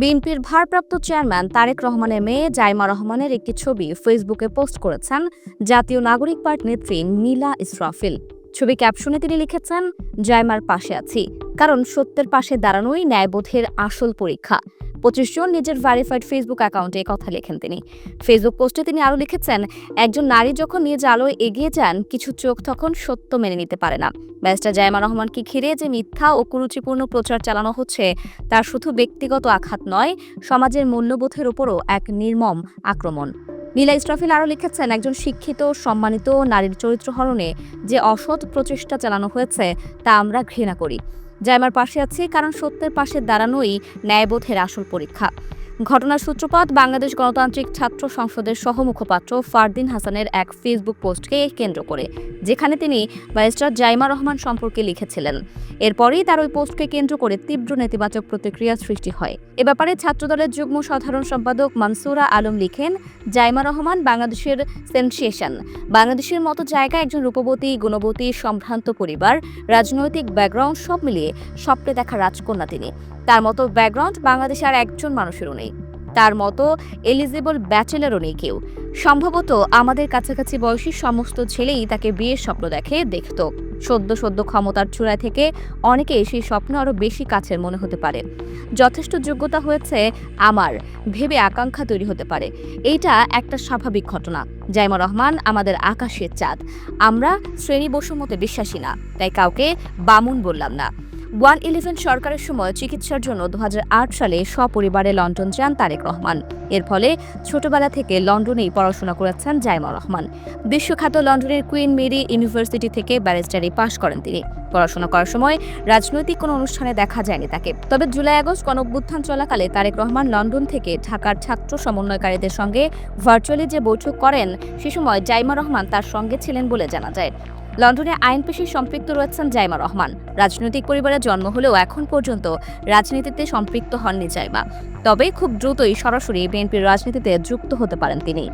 বিএনপির ভারপ্রাপ্ত চেয়ারম্যান তারেক রহমানের মেয়ে জাইমা রহমানের একটি ছবি ফেসবুকে পোস্ট করেছেন জাতীয় নাগরিক পার্টি নেত্রী নীলা ইসরাফিল। ছবি ক্যাপশনে তিনি লিখেছেন, জাইমার পাশে আছি, কারণ সত্যের পাশে দাঁড়ানোই ন্যায়বোধের আসল পরীক্ষা। পঁচিশ জন নিজের ভ্যারিফাইড ফেসবুক অ্যাকাউন্টে কথা লেখেন তিনি। ফেসবুক পোস্টে তিনি আরও লিখেছেন, একজন নারী যখন নিজ আলোয় এগিয়ে যান, কিছু চোখ তখন সত্য মেনে নিতে পারে না। ব্যারিস্টার জায়মা রহমানকে ঘিরে যে মিথ্যা ও কুরুচিপূর্ণ প্রচার চালানো হচ্ছে তার শুধু ব্যক্তিগত আঘাত নয়, সমাজের মূল্যবোধের ওপরও এক নির্মম আক্রমণ। নীলা ইসরাফিল আরও লিখেছেন, একজন শিক্ষিত, সম্মানিত নারীর চরিত্র হরণে যে অসৎ প্রচেষ্টা চালানো হয়েছে, তা আমরা ঘৃণা করি। জায়মার পাশে আছে কারণ সত্যের পাশে দাঁড়ানোই ন্যায়বোধের আসল পরীক্ষা। ঘটনার সূত্রপাত বাংলাদেশ গণতান্ত্রিক ছাত্র সংসদের সহমুখপাত্র ফারদিন হাসানের এক ফেসবুক পোস্টকে কেন্দ্র করে, যেখানে তিনি ব্যারিস্টার জাইমা রহমান সম্পর্কে লিখেছিলেন। এরপরেই তার ওই পোস্টকে কেন্দ্র করে তীব্র নেতিবাচক প্রতিক্রিয়া সৃষ্টি হয়। এ ব্যাপারে ছাত্রদলের যুগ্ম সাধারণ সম্পাদক মানসুরা আলম লিখেন, জাইমা রহমান বাংলাদেশের সেন্সিয়েশন, বাংলাদেশের মতো জায়গায় একজন রূপবতী, গুণবতী, সম্ভ্রান্ত পরিবার, রাজনৈতিক ব্যাকগ্রাউন্ড সব মিলিয়ে স্বপ্নে দেখা রাজকন্যা তিনি। তার মতো ব্যাকগ্রাউন্ড বাংলাদেশে আর একজন মানুষেরও নেই। তার মতো এলিজিবল ব্যাচেলারও নেই কেউ। সম্ভবত আমাদের কাছাকাছি বয়সী সমস্ত ছেলেই তাকে বিয়ের স্বপ্ন দেখে, দেখত। সদ্য সদ্য ক্ষমতার চূড়ায় থেকে অনেকে সেই স্বপ্ন আরও বেশি কাছের মনে হতে পারে। যথেষ্ট যোগ্যতা হয়েছে আমার, ভেবে আকাঙ্ক্ষা তৈরি হতে পারে। এইটা একটা স্বাভাবিক ঘটনা। জাইমা রহমান আমাদের আকাশের চাঁদ। আমরা শ্রেণি বৈষম্যতে বিশ্বাসী না, তাই কাউকে বামুন বললাম না। ওয়ান ইলেভেন সরকারের সময় চিকিৎসার জন্য দু হাজার আট সালে সপরিবারে লন্ডন যান তারেক রহমান। এর ফলে ছোটবেলা থেকে লন্ডনেই পড়াশোনা করেছেন জাইমা রহমান। বিশ্বখ্যাত লন্ডনের কুইন মেরি ইউনিভার্সিটি থেকে ব্যারিস্টারি পাশ করেন তিনি। পড়াশোনা করার সময় রাজনৈতিক কোনো অনুষ্ঠানে দেখা যায়নি তাকে। তবে জুলাই আগস্ট গণঅভ্যুত্থান চলাকালে তারেক রহমান লন্ডন থেকে ঢাকার ছাত্র সমন্বয়কারীদের সঙ্গে ভার্চুয়ালি যে বৈঠক করেন, সে সময় জাইমা রহমান তার সঙ্গে ছিলেন বলে জানা যায়। লন্ডনে আইন পেশে সম্পৃক্ত রয়েছেন জাইমা রহমান। রাজনৈতিক পরিবারে জন্ম হলেও এখন পর্যন্ত রাজনীতিতে সম্পৃক্ত হননি জাইমা। তবে খুব দ্রুতই সরাসরি বিএনপির রাজনীতিতে যুক্ত হতে পারেন তিনি।